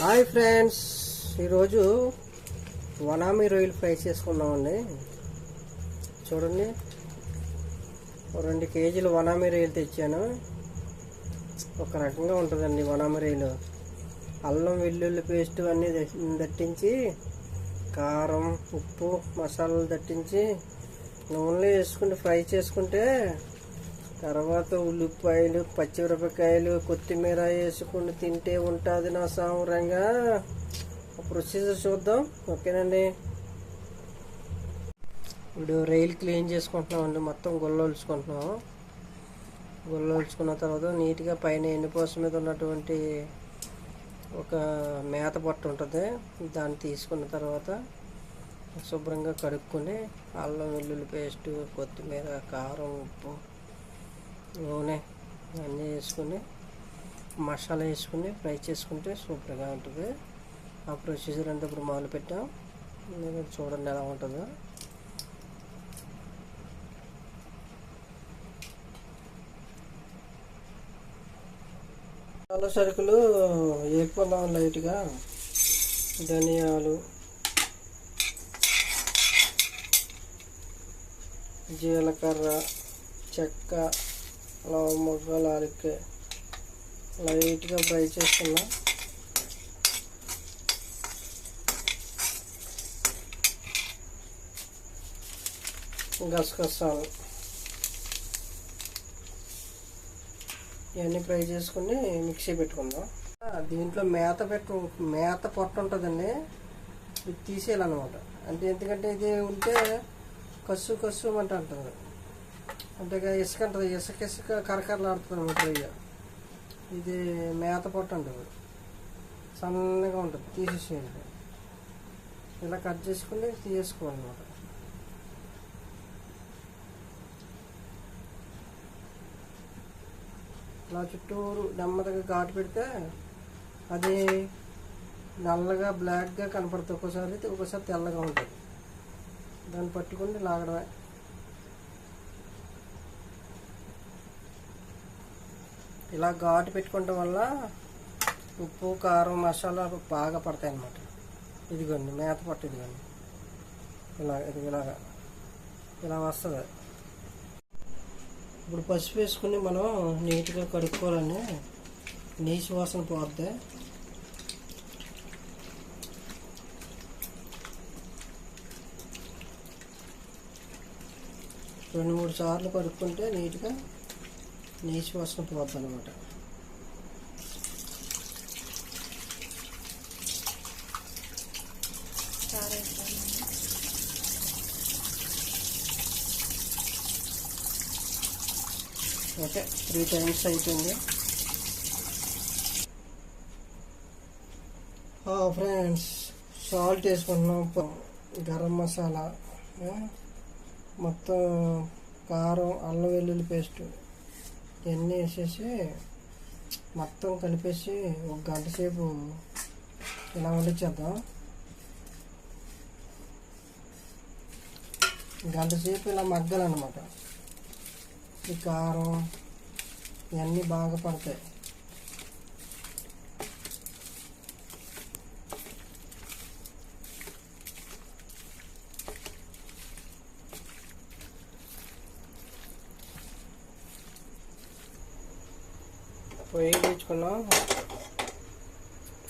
Hi friends. ఈరోజు వనామి రొయ్యలు ఫ్రై చేసుకున్నామండి చూడండి. రెండు కేజీలు వనామి రొయ్యలు తెచ్చాను. ఒక రకంగా ఉంటుందండి వనామి రొయ్యలు. అల్లం వెల్లుల్లి పేస్ట్ అన్నీ దట్టించి కారం ఉప్పు మసాలాలు దట్టించి నూనెలో వేసుకుంటే ఫ్రై చేసుకుంటే తర్వాత ఉల్లిపాయలు పచ్చిమిరపకాయలు కొత్తిమీర వేసుకుని తింటే ఉంటుంది నా సామరంగా ప్రొసీజర్ చూద్దాం. ఓకేనండి? ఇప్పుడు రైలు క్లీన్ చేసుకుంటున్నామండి మొత్తం గుల్లొలుచుకుంటున్నాం గుల్లొలుచుకున్న తర్వాత నీట్గా పైన ఎండిపోస మీద ఉన్నటువంటి ఒక మేత పట్టు ఉంటుంది. దాన్ని తీసుకున్న తర్వాత శుభ్రంగా కడుక్కొని అల్లం వెల్లుల్లి పేస్టు కొత్తిమీర కారం ఉప్పు నూనె అన్నీ వేసుకుని మసాలా వేసుకుని ఫ్రై చేసుకుంటే సూపర్గా ఉంటుంది. ఆ ప్రొసీజర్ అంతా ఇప్పుడు మొదలు పెట్టాం మీరు చూడండి ఎలా ఉంటుందో. చాలా సరుకులు వేపుకుందాం లైట్గా ధనియాలు జీలకర్ర చెక్క మొగ్గలు అరికే లైట్గా ఫ్రై చేస్తున్నా గసగసాలు. ఇవన్నీ ఫ్రై చేసుకుని మిక్సీ పెట్టుకుందాం. దీంట్లో మేత పెట్టు మేత పొట్ట ఉంటుందండి. ఇది తీసేయాలన్నమాట. అంటే ఎందుకంటే ఇది ఉంటే కస్సు కస్సు అంట అంటుంది అంటే ఇక ఇసుక ఉంటుంది ఇసుక ఇసుక కరకరలాడుతుంది అనమాట ఇక ఇది మేత పొట్ట ఉంటుంది సన్నగా ఉంటుంది. తీసేసేయండి. ఇలా కట్ చేసుకుని తీసుకోవాలన్నమాట ఇలా చుట్టూరు నెమ్మదిగా ఘాటు పెడితే అది నల్లగా బ్లాక్గా కనపడుతుంది ఒక్కోసారి ఒక్కోసారి తెల్లగా ఉంటుంది. దాన్ని పట్టుకుని లాగడమే. ఇలా ఘాటు పెట్టుకోవడం వల్ల ఉప్పు కారం మసాలా బాగా పడతాయి అన్నమాట. ఇదిగోండి మేత పట్టు ఇదిగోండి. ఇలా ఇది ఇలాగా. ఇలా వస్తుంది. ఇప్పుడు పసుపు వేసుకుని మనం నీట్గా కడుక్కోవాలండి నీచు వాసన పోద్ది. రెండు మూడు సార్లు కడుక్కుంటే నీట్గా నీసు వాసన పోద్ది అనమాట ఓకే త్రీ టైమ్స్ అయిపోయింది. ఫ్రెండ్స్ సాల్ట్ వేసుకుంటున్నాం గరం మసాలా మొత్తం కారం అల్లం వెల్లుల్లి పేస్ట్. ఇవన్నీ వేసేసి మొత్తం కలిపేసి ఒక గంట సేపు ఇలా వండించేద్దాం గంట సేపు ఇలా మగ్గాలన్నమాట. ఈ కారం ఇవన్నీ బాగా పడతాయి. పొయ్యి తెచ్చుకున్నాం.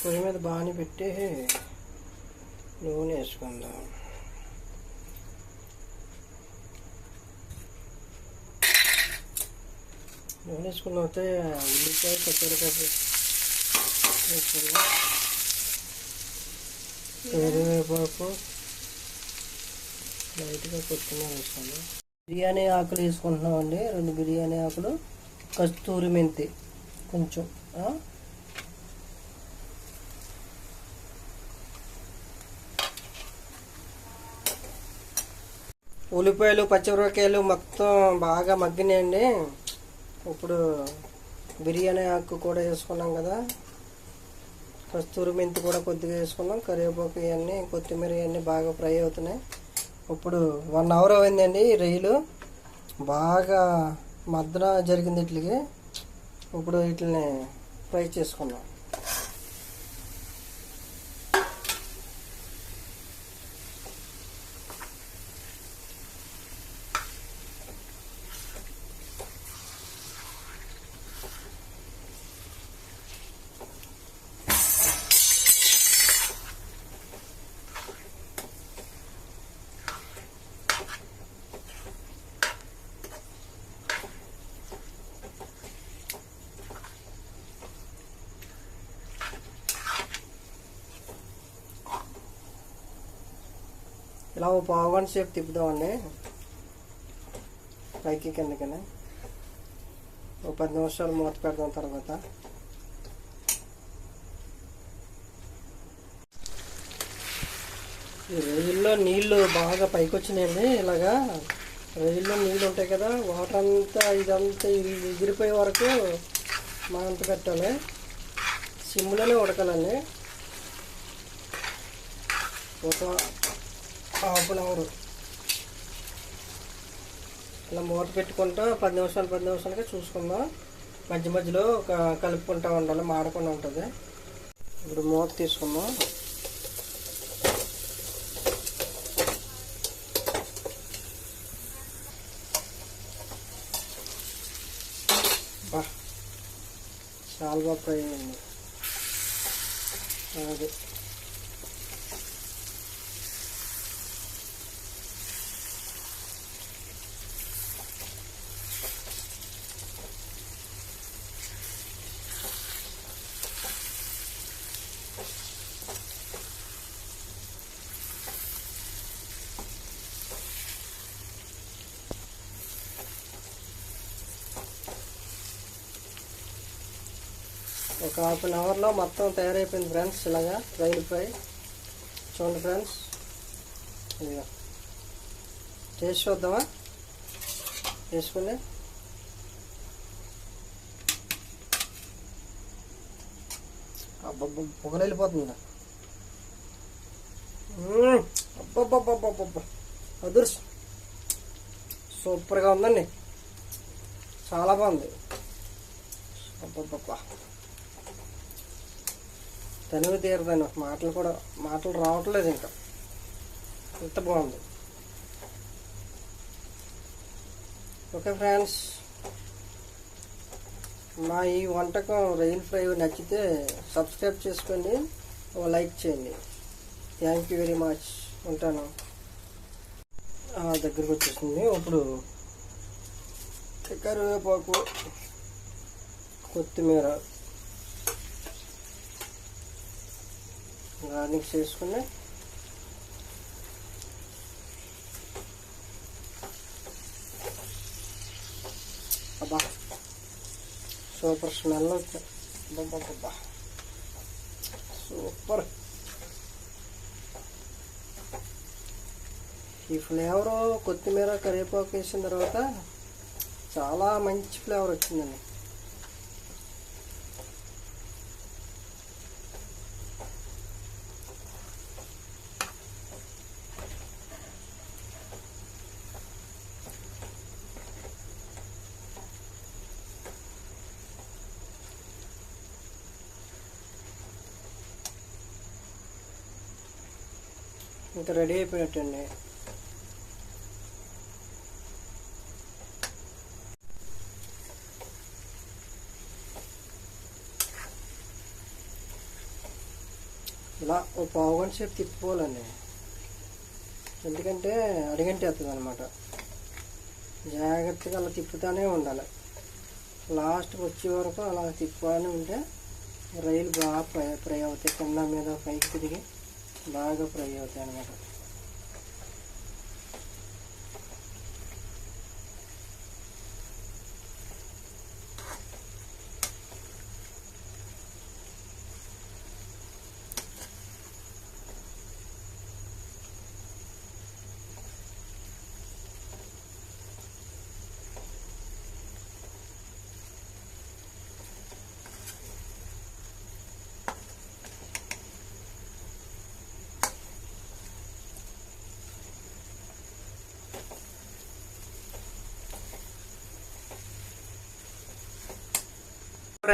పొయ్యి మీద బాగానే పెట్టి నూనె వేసుకుందాం. నూనె వేసుకున్న అయితే ఉల్లిపాయ పచ్చిమిరపకాయ వేసుకున్నాం కరివేపాకు లైట్గా కొత్తిమీర వేసుకున్నాం బిర్యానీ ఆకులు వేసుకుంటున్నామండి. రెండు బిర్యానీ ఆకులు కస్తూరి మెంతి. కొంచెం ఉల్లిపాయలు పచ్చిమిరపకాయలు మొత్తం బాగా మగ్గినాయండి. ఇప్పుడు బిర్యానీ ఆకు కూడా వేసుకున్నాం కదా. కస్తూరి మెంతి కూడా కొద్దిగా వేసుకున్నాం. కరివేపాకు ఇవన్నీ కొత్తిమీర ఇవన్నీ బాగా ఫ్రై అవుతున్నాయి. ఇప్పుడు వన్ అవర్ అయిందండి ఈ రొయ్యలు బాగా మద్దన జరిగింది వీటికి ఇప్పుడు వీటిని ఫ్రై చేసుకున్నాం ఇలా ఓ పావు సేపు తిప్పుదామండి పైకి కిందకనే. ఓ పది నిమిషాలు మూత పెడదాం తర్వాత. ఈ రొయ్యల్లో నీళ్ళు బాగా పైకి వచ్చినాయండి ఇలాగా రొయ్యల్లో నీళ్ళు ఉంటాయి కదా వాటర్ అంతా ఇదంతా ఎగిరిపోయే వరకు మంట పెట్టాలి? సిమ్లోనే ఉడకాలండి. ఒక హాఫ్ అన్ అవర్ ఇలా మూత పెట్టుకుంటా పది నిమిషాలు పది నిమిషాలుగా చూసుకుందాం. మధ్య మధ్యలో ఒక కలుపుకుంటా ఉండాలి మాడకుండా ఉంటుంది. ఇప్పుడు మూత తీసుకుందాం. బా చాలా బాగా ఫ్రై అయింది. అది. ఒక హాఫ్ అన్ అవర్లో మొత్తం తయారైపోయింది ఫ్రెండ్స్ ఇలాగా రైలు ఫ్రై చూడండి ఫ్రెండ్స్ ఇదిగో. టేస్ట్ చూద్దామా? వేసుకుని అబ్బబ్బ పొగలు వెళ్ళిపోతుంది అబ్బబ్బబ్బబ్బబ్బ. అదుర్స్. సూపర్గా ఉందండి. చాలా బాగుంది. అబ్బబ్బబ్బా. తనివి తీరదని మాటలు కూడా మాటలు రావట్లేదు ఇంకా. ఎంత బాగుంది. ఓకే ఫ్రెండ్స్ మా ఈ వంటకం రైల్ ఫ్రై నచ్చితే సబ్స్క్రైబ్ చేసుకోండి లైక్ చేయండి. థ్యాంక్ యూ వెరీ మచ్ ఉంటాను. దగ్గరకు వచ్చేసింది ఇప్పుడు కరివేపాకు కొత్తిమీర గార్నిష్ చేసుకుని. అబ్బా సూపర్ స్మెల్ అబ్బా సూపర్. ఈ ఫ్లేవర్ కొత్తిమీర కరివేపాకు వేసిన తర్వాత చాలా మంచి ఫ్లేవర్ వచ్చిందండి. ఇంకా రెడీ అయిపోయినట్టండి. ఇలా ఓ పావు గంట సేపు తిప్పుకోవాలండి. ఎందుకంటే అడిగంటే వస్తుంది అనమాట జాగ్రత్తగా అలా తిప్పుతానే ఉండాలి. లాస్ట్కి వచ్చే వరకు అలా తిప్పుతూనే ఉంటే రైలు బాగా ఫ్రై ఫ్రై అవుతాయి కింద మీద పైకి తిరిగి బాగా ఫ్రై అవుతాయి అనమాట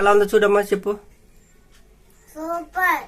ఎలా ఉందో చూడమ్మా చెప్పు సూపర్.